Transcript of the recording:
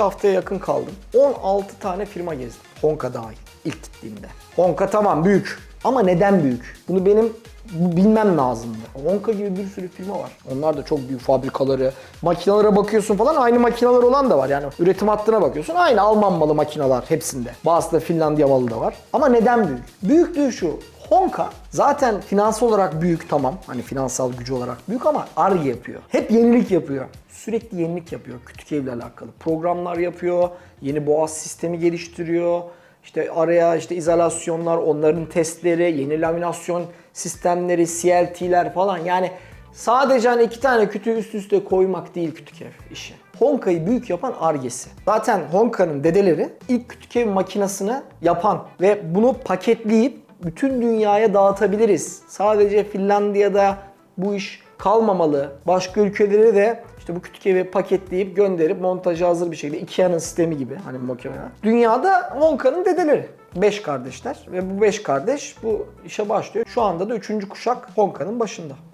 2 haftaya yakın kaldım. 16 tane firma gezdim. Honka dahil ilk gittiğimde. Honka tamam büyük ama neden büyük? Bunu benim bilmem lazımdı. Honka gibi bir sürü firma var. Onlar da çok büyük fabrikaları. Makinalara bakıyorsun falan aynı makineler olan da var. Yani üretim hattına bakıyorsun aynı Alman malı makineler hepsinde. Bazısı da Finlandiya malı da var. Ama neden büyük? Büyüklüğü şu. Honka zaten finansal olarak büyük tamam. Hani finansal gücü olarak büyük ama ARGE yapıyor. Hep yenilik yapıyor. Sürekli yenilik yapıyor kütük evle alakalı. Programlar yapıyor. Yeni boğaz sistemi geliştiriyor. İşte araya işte izolasyonlar, onların testleri, yeni laminasyon sistemleri, CLT'ler falan. Yani sadece hani iki tane kütüğü üst üste koymak değil kütük ev işi. Honka'yı büyük yapan Arge'si. Zaten Honka'nın dedeleri ilk kütük ev makinesini yapan ve bunu paketleyip bütün dünyaya dağıtabiliriz. Sadece Finlandiya'da bu iş kalmamalı. Başka ülkelere de işte bu kütük evi paketleyip gönderip montaja hazır bir şekilde Ikea'nın sistemi gibi hani makine. Dünyada Honka'nın dedeleri. 5 kardeşler ve bu 5 kardeş bu işe başlıyor. Şu anda da 3. kuşak Honka'nın başında.